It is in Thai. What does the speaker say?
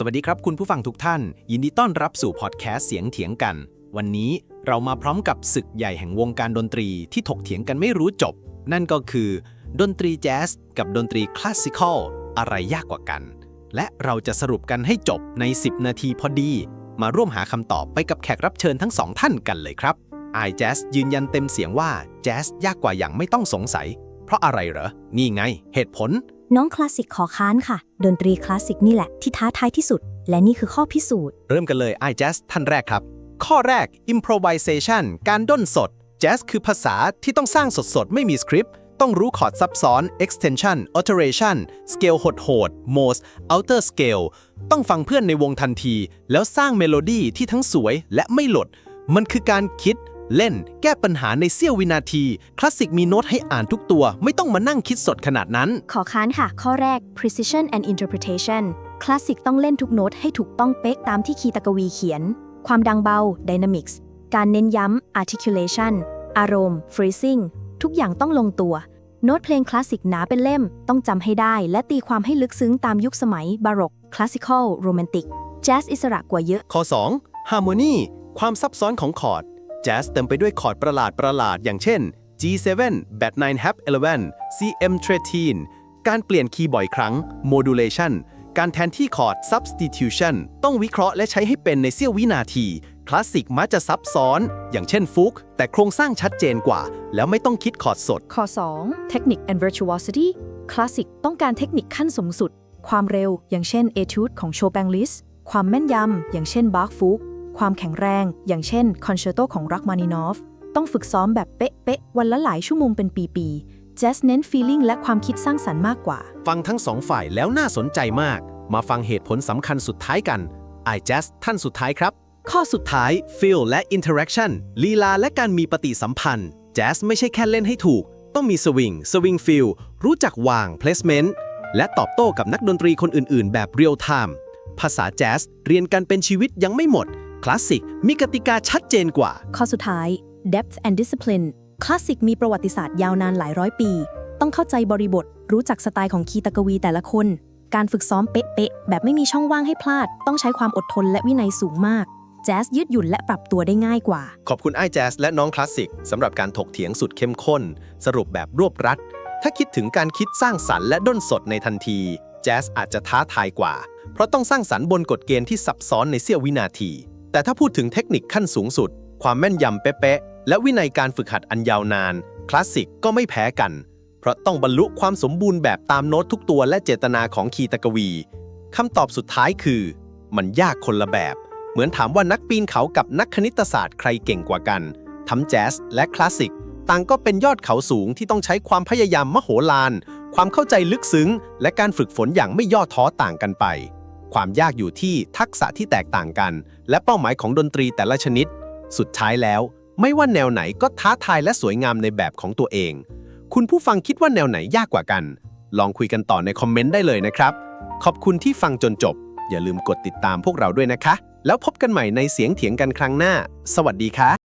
สวัสดีครับคุณผู้ฟังทุกท่าน ยินดีต้อนรับสู่พอดแคสต์เสียงเถียงกัน วันนี้เรามาพร้อมกับศึกใหญ่แห่งวงการดนตรีที่ถกเถียงกันไม่รู้จบ นั่นก็คือ ดนตรีแจ๊สกับดนตรีคลาสสิคอลอะไรยากกว่ากัน และเราจะสรุปกันให้จบใน 10 นาทีพอดี มาร่วมหาคำตอบไปกับแขกรับเชิญทั้งสองท่านกันเลยครับไอแจ๊สยืนยันเต็มเสียงว่าแจ๊สยากกว่าอย่างไม่ต้องสงสัย เพราะอะไรเหรอนี่ไง เหตุผล น้องคลาสสิกขอค้านค่ะ ดนตรีคลาสสิกนี่แหละที่ท้าทายที่สุด และนี่คือข้อพิสูจน์ เริ่มกันเลยไอแจ๊สท่านแรกครับ ข้อแรก improvisation การด้นสดแจ๊สคือภาษาที่ต้องสร้างสดๆ ไม่มีสคริปต์ ต้องรู้คอร์ดซับซ้อน extension alteration scale โหดๆ most outer scale ต้องฟังเพื่อนในวงทันที แล้วสร้างเมโลดี้ที่ทั้งสวยและไม่หลด มันคือการคิด เล่น แก้ปัญหาในเสี้ยววินาที คลาสสิกมีโน้ตให้อ่านทุกตัว ไม่ต้องมานั่งคิดสดขนาดนั้น ขอค้านค่ะ ข้อแรก precision and interpretation คลาสสิกต้องเล่นทุกโน้ตให้ถูกต้องเป๊ะตามที่คีตากวีเขียน ความดังเบา dynamics การเน้นย้ำ articulation อารมณ์ phrasing ทุกอย่างต้องลงตัว โน้ตเพลงคลาสสิกหนาเป็นเล่ม ต้องจำให้ได้ และตีความให้ลึกซึ้งตามยุคสมัย baroque classical romantic แจ๊สอิสระกว่าเยอะ ข้อ 2 Harmony ความซับซ้อนของคอร์ด แจ๊สเต็มไปด้วยคอร์ดประหลาดประหลาดอย่างเช่น G7 Bat 9 Hap 11 CM 13การเปลี่ยนคีย์บ่อยครั้ง Modulation การแทนที่คอร์ด Substitution ต้องวิเคราะห์และใช้ให้เป็นในเสี้ยววินาที คลาสสิกมักจะซับซ้อน อย่างเช่นฟุก แต่โครงสร้างชัดเจนกว่า แล้วไม่ต้องคิดคอร์ดสด ข้อ 2 Technique and Virtuosity คลาสสิกต้องการเทคนิคขั้นสูงสุด ความเร็ว อย่างเช่น Etude ของโชแปงลิส ความแม่นยำ อย่างเช่น Bach f u g ความแข็งแรง อย่างเช่น Concerto ของรักมานินอฟ ต้องฝึกซ้อมแบบเป๊ะๆ วันละหลายชั่วโมงเป็นปีๆ Jazz เน้น feeling และความคิดสร้างสรรค์มากกว่า ฟังทั้งสองฝ่ายแล้วน่าสนใจมาก มาฟังเหตุผลสำคัญสุดท้ายกัน i j a z z ท่านสุดท้ายครับ ข้อสุดท้าย feel และ interaction ลีลาและการมีปฏิสัมพันธ์แจ๊สไม่ใช่แค่เล่นให้ถูก ต้องมี swing swing feel รู้จักวาง placement และตอบโต้กับนักดนตรีคนอื่นๆ แบบ real time ภาษาแจ๊สเรียนกันเป็นชีวิตยังไม่หมด คลาสสิกมีกติกาชัดเจนกว่า ข้อสุดท้าย depth and discipline คลาสสิกมีประวัติศาสตร์ยาวนานหลายร้อยปี ต้องเข้าใจบริบท รู้จักสไตล์ของคีตากวีแต่ละคน การฝึกซ้อมเป๊ะๆแบบไม่มีช่องว่างให้พลาด ต้องใช้ความอดทนและวินัยสูงมาก แจ๊สยืดหยุ่นและปรับตัวได้ง่ายกว่า ขอบคุณไอ้แจ๊สและน้องคลาสสิกสำหรับการถกเถียงสุดเข้มข้น สรุปแบบรวบรัด ถ้าคิดถึงการคิดสร้างสรรค์และด้นสดในทันทีแจ๊สอาจจะท้าทายกว่า เพราะต้องสร้างสรรค์บนกฎเกณฑ์ที่ซับซ้อนในเสี้ยววินาที แต่ถ้าพูดถึงเทคนิคขั้นสูงสุด ความแม่นยำเป๊ะๆและวินัยการฝึกหัดอันยาวนาน คลาสสิกก็ไม่แพ้กัน เพราะต้องบรรลุความสมบูรณ์แบบตามโน้ตทุกตัวและเจตนาของคีตกวีคำตอบสุดท้ายคือ มันยากคนละแบบ เหมือนถามว่านักปีนเขากับนักคณิตศาสตร์ใครเก่งกว่ากันทั้งแจ๊สและคลาสสิกต่างก็เป็นยอดเขาสูงที่ต้องใช้ความพยายามมโหฬารความเข้าใจลึกซึ้ง และการฝึกฝนอย่างไม่ย่อท้อต่างกันไป ความยากอยู่ที่ทักษะที่แตกต่างกัน และเป้าหมายของดนตรีแต่ละชนิด สุดท้ายแล้ว ไม่ว่าแนวไหนก็ท้าทายและสวยงามในแบบของตัวเอง คุณผู้ฟังคิดว่าแนวไหนยากกว่ากัน ลองคุยกันต่อในคอมเมนต์ได้เลยนะครับ ขอบคุณที่ฟังจนจบ อย่าลืมกดติดตามพวกเราด้วยนะคะ แล้วพบกันใหม่ในเสียงเถียงกันครั้งหน้า สวัสดีค่ะ